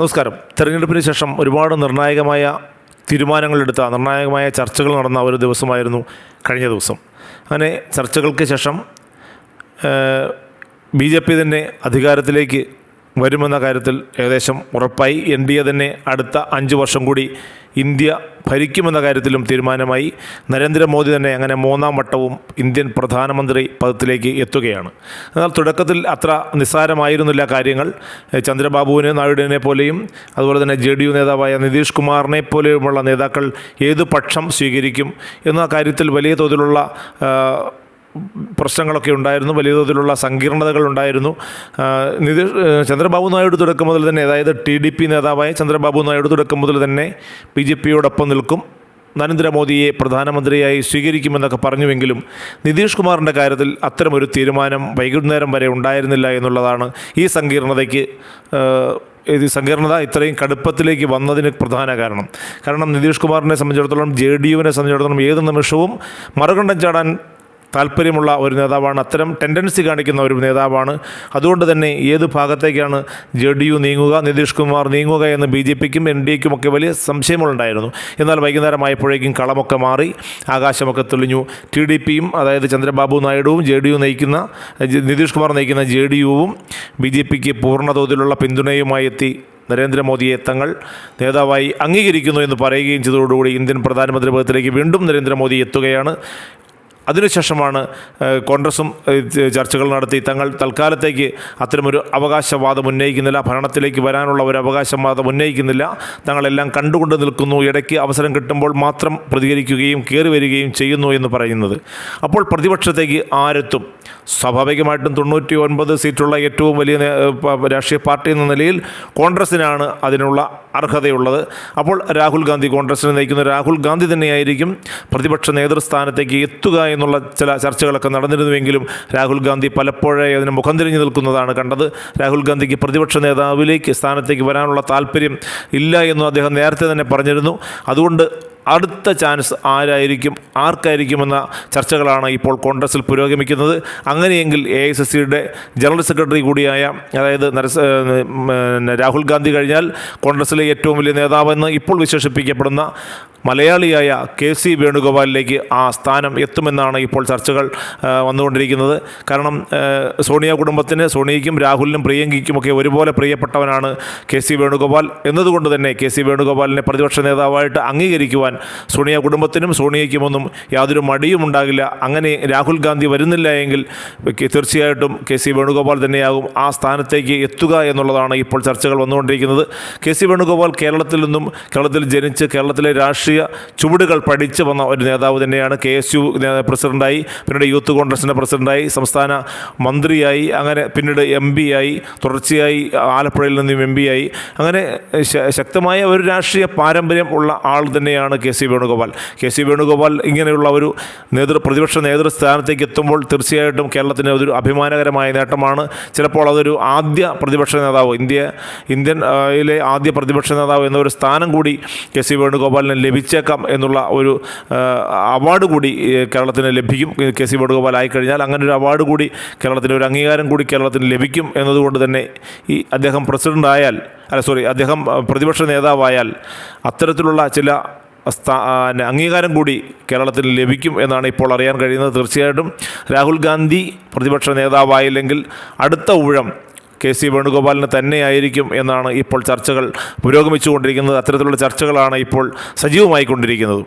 നമസ്കാരം. തെരഞ്ഞെടുപ്പിന് ശേഷം ഒരുപാട് നിർണായകമായ തീരുമാനങ്ങളെടുത്ത നിർണായകമായ ചർച്ചകൾ നടന്ന ഒരു ദിവസമായിരുന്നു കഴിഞ്ഞ ദിവസം. അങ്ങനെ ചർച്ചകൾക്ക് ശേഷം ബി ജെ പി തന്നെ അധികാരത്തിലേക്ക് വരുമെന്ന കാര്യത്തിൽ ഏകദേശം ഉറപ്പായി. എൻ ഡി എ തന്നെ അടുത്ത അഞ്ച് വർഷം കൂടി ഇന്ത്യ ഭരിക്കുമെന്ന കാര്യത്തിലും തീരുമാനമായി. നരേന്ദ്രമോദി തന്നെ അങ്ങനെ മൂന്നാം വട്ടവും ഇന്ത്യൻ പ്രധാനമന്ത്രി പദത്തിലേക്ക് എത്തുകയാണ്. എന്നാൽ തുടക്കത്തിൽ അത്ര നിസ്സാരമായിരുന്നില്ല കാര്യങ്ങൾ. ചന്ദ്രബാബുവിന് നായിഡുവിനെ പോലെയും അതുപോലെ തന്നെ ജെ ഡി യു നേതാവായ നിതീഷ് കുമാറിനെ പോലെയുമുള്ള നേതാക്കൾ ഏത് പക്ഷം സ്വീകരിക്കും എന്ന കാര്യത്തിൽ വലിയ തോതിലുള്ള പ്രശ്നങ്ങളൊക്കെ ഉണ്ടായിരുന്നു വലിയ തോതിലുള്ള സങ്കീർണതകൾ ഉണ്ടായിരുന്നു. നിതീഷ് ചന്ദ്രബാബു നായിഡു തുടക്കം മുതൽ തന്നെ അതായത് ടി ഡി പി നേതാവായ ചന്ദ്രബാബു നായിഡു തുടക്കം മുതൽ തന്നെ ബി ജെ പിയോടൊപ്പം നിൽക്കും. നരേന്ദ്രമോദിയെ പ്രധാനമന്ത്രിയായി സ്വീകരിക്കുമെന്നൊക്കെ പറഞ്ഞുവെങ്കിലും നിതീഷ് കുമാറിന്റെ കാര്യത്തിൽ അത്തരമൊരു തീരുമാനം വൈകുന്നേരം വരെ ഉണ്ടായിരുന്നില്ല എന്നുള്ളതാണ് ഈ സങ്കീർണതയ്ക്ക് ഇത് സങ്കീർണത ഇത്രയും കടുപ്പത്തിലേക്ക് വന്നതിന് പ്രധാന കാരണം. കാരണം നിതീഷ് കുമാറിനെ സംബന്ധിച്ചിടത്തോളം ജെ ഡി യുവിനെ സംബന്ധിച്ചിടത്തോളം ഏത് നിമിഷവും മറുകണ്ഠം ചാടാൻ താല്പര്യമുള്ള ഒരു നേതാവാണ്. അത്തരം ടെൻഡൻസി കാണിക്കുന്ന ഒരു നേതാവാണ്. അതുകൊണ്ട് തന്നെ ഏത് ഭാഗത്തേക്കാണ് ജെ ഡി യു നീങ്ങുക നിതീഷ് കുമാർ നീങ്ങുക എന്ന് ബി ജെ പിക്കും എൻ ഡി എക്കും ഒക്കെ വലിയ സംശയങ്ങളുണ്ടായിരുന്നു. എന്നാൽ വൈകുന്നേരമായപ്പോഴേക്കും കളമൊക്കെ മാറി ആകാശമൊക്കെ തെളിഞ്ഞു. ടി ഡി പിയും അതായത് ചന്ദ്രബാബു നായിഡുവും ജെ ഡി യു നയിക്കുന്ന നിതീഷ് കുമാർ നയിക്കുന്ന ജെ ഡി യുവും ബി ജെ പിക്ക് പൂർണതോതിലുള്ള പിന്തുണയുമായി എത്തി. നരേന്ദ്രമോദിയെ തങ്ങൾ നേതാവായി അംഗീകരിക്കുന്നു എന്ന് പറയുകയും ചെയ്തതോടുകൂടി ഇന്ത്യൻ പ്രധാനമന്ത്രി പദത്തിലേക്ക് വീണ്ടും നരേന്ദ്രമോദി എത്തുകയാണ്. അതിനുശേഷമാണ് കോൺഗ്രസും ചർച്ചകൾ നടത്തി. തങ്ങൾ തൽക്കാലത്തേക്ക് അത്തരമൊരു അവകാശവാദം ഉന്നയിക്കുന്നില്ല. ഭരണത്തിലേക്ക് വരാനുള്ള ഒരു അവകാശവാദം ഉന്നയിക്കുന്നില്ല. തങ്ങളെല്ലാം കണ്ടുകൊണ്ട് നിൽക്കുന്നു. ഇടയ്ക്ക് അവസരം കിട്ടുമ്പോൾ മാത്രം പ്രതികരിക്കുകയും കയറി വരികയും ചെയ്യുന്നു എന്ന് പറയുന്നത്. അപ്പോൾ പ്രതിപക്ഷത്തേക്ക് ആരെത്തും? സ്വാഭാവികമായിട്ടും തൊണ്ണൂറ്റി ഒൻപത് സീറ്റുള്ള ഏറ്റവും വലിയ രാഷ്ട്രീയ പാർട്ടി എന്ന നിലയിൽ കോൺഗ്രസ്സിനാണ് അതിനുള്ള അർഹതയുള്ളത്. അപ്പോൾ രാഹുൽ ഗാന്ധി കോൺഗ്രസ്സിനെ നയിക്കുന്ന രാഹുൽ ഗാന്ധി തന്നെയായിരിക്കും പ്രതിപക്ഷ നേതൃസ്ഥാനത്തേക്ക് എത്തുക എന്നുള്ള ചില ചർച്ചകളൊക്കെ നടന്നിരുന്നുവെങ്കിലും രാഹുൽ ഗാന്ധി പലപ്പോഴേ അതിന് മുഖം തിരിഞ്ഞു നിൽക്കുന്നതാണ് കണ്ടത്. രാഹുൽ ഗാന്ധിക്ക് പ്രതിപക്ഷ നേതാവിലേക്ക് സ്ഥാനത്തേക്ക് വരാനുള്ള താല്പര്യം ഇല്ല എന്നും അദ്ദേഹം നേരത്തെ തന്നെ പറഞ്ഞിരുന്നു. അതുകൊണ്ട് അടുത്ത ചാൻസ് ആരായിരിക്കും ആർക്കായിരിക്കുമെന്ന ചർച്ചകളാണ് ഇപ്പോൾ കോൺഗ്രസിൽ പുരോഗമിക്കുന്നത്. അങ്ങനെയെങ്കിൽ എ ഐ എസ് സിയുടെ ജനറൽ സെക്രട്ടറി കൂടിയായ അതായത് നരസ രാഹുൽ ഗാന്ധി കഴിഞ്ഞാൽ കോൺഗ്രസിലെ ഏറ്റവും വലിയ നേതാവെന്ന് ഇപ്പോൾ വിശേഷിപ്പിക്കപ്പെടുന്ന മലയാളിയായ കെ സി വേണുഗോപാലിലേക്ക് ആ സ്ഥാനം എത്തുമെന്നാണ് ഇപ്പോൾ ചർച്ചകൾ വന്നുകൊണ്ടിരിക്കുന്നത്. കാരണം സോണിയ കുടുംബത്തിന് സോണിയയ്ക്കും രാഹുലിനും പ്രിയങ്കയ്ക്കുമൊക്കെ ഒരുപോലെ പ്രിയപ്പെട്ടവനാണ് കെ സി വേണുഗോപാൽ. എന്നതുകൊണ്ട് തന്നെ കെ സി വേണുഗോപാലിനെ പ്രതിപക്ഷ നേതാവായിട്ട് അംഗീകരിക്കുവാൻ സോണിയ കുടുംബത്തിനും സോണിയയ്ക്കുമൊന്നും യാതൊരു മടിയും ഉണ്ടാകില്ല. അങ്ങനെ രാഹുൽ ഗാന്ധി വരുന്നില്ല എങ്കിൽ തീർച്ചയായിട്ടും കെ സി വേണുഗോപാൽ തന്നെയാകും ആ സ്ഥാനത്തേക്ക് എത്തുക എന്നുള്ളതാണ് ഇപ്പോൾ ചർച്ചകൾ വന്നുകൊണ്ടിരിക്കുന്നത്. കെ സി വേണുഗോപാൽ കേരളത്തിൽ നിന്നും കേരളത്തിൽ ജനിച്ച് കേരളത്തിലെ രാഷ്ട്രീയ ചുവടുകൾ പഠിച്ചു വന്ന ഒരു നേതാവ് തന്നെയാണ് കെ എസ് യു പ്രസിഡന്റായി പിന്നീട് യൂത്ത് കോൺഗ്രസിന്റെ പ്രസിഡന്റായി സംസ്ഥാന മന്ത്രിയായി അങ്ങനെ പിന്നീട് എം പി ആയി തുടർച്ചയായി ആലപ്പുഴയിൽ നിന്നും എം പി ആയി. അങ്ങനെ ശക്തമായ ഒരു രാഷ്ട്രീയ പാരമ്പര്യം ഉള്ള ആൾ തന്നെയാണ് K C Venugopal. K C Venugopal ഇങ്ങനെയുള്ള ഒരു നേതൃ പ്രതിപക്ഷ നേതൃസ്ഥാനത്തേക്ക് എത്തുമ്പോൾ തീർച്ചയായിട്ടും കേരളത്തിന് അതൊരു അഭിമാനകരമായ നേട്ടമാണ്. ചിലപ്പോൾ അതൊരു ആദ്യ പ്രതിപക്ഷ നേതാവ് ഇന്ത്യ ഇന്ത്യൻ ആദ്യ പ്രതിപക്ഷ നേതാവ് എന്നൊരു സ്ഥാനം കൂടി കെ സി വേണുഗോപാലിന് ലഭിച്ചേക്കാം എന്നുള്ള ഒരു അവാർഡ് കൂടി കേരളത്തിന് ലഭിക്കും. കെ സി വേണുഗോപാൽ ആയിക്കഴിഞ്ഞാൽ അങ്ങനെ ഒരു അവാർഡ് കൂടി കേരളത്തിന് ഒരു അംഗീകാരം കൂടി കേരളത്തിന് ലഭിക്കും എന്നതുകൊണ്ട് തന്നെ ഈ അദ്ദേഹം പ്രസിഡന്റ് ആയാൽ അല്ല സോറി അദ്ദേഹം പ്രതിപക്ഷ നേതാവായാൽ അത്തരത്തിലുള്ള ചില അംഗീകാരം കൂടി കേരളത്തിൽ ലഭിക്കും എന്നാണ് ഇപ്പോൾ അറിയാൻ കഴിയുന്നത്. തീർച്ചയായിട്ടും രാഹുൽ ഗാന്ധി പ്രതിപക്ഷ നേതാവായില്ലെങ്കിൽ അടുത്ത ഊഴം കെ സി വേണുഗോപാലിന് തന്നെയായിരിക്കും എന്നാണ് ഇപ്പോൾ ചർച്ചകൾ പുരോഗമിച്ചുകൊണ്ടിരിക്കുന്നത്. അത്തരത്തിലുള്ള ചർച്ചകളാണ് ഇപ്പോൾ സജീവമായിക്കൊണ്ടിരിക്കുന്നത്.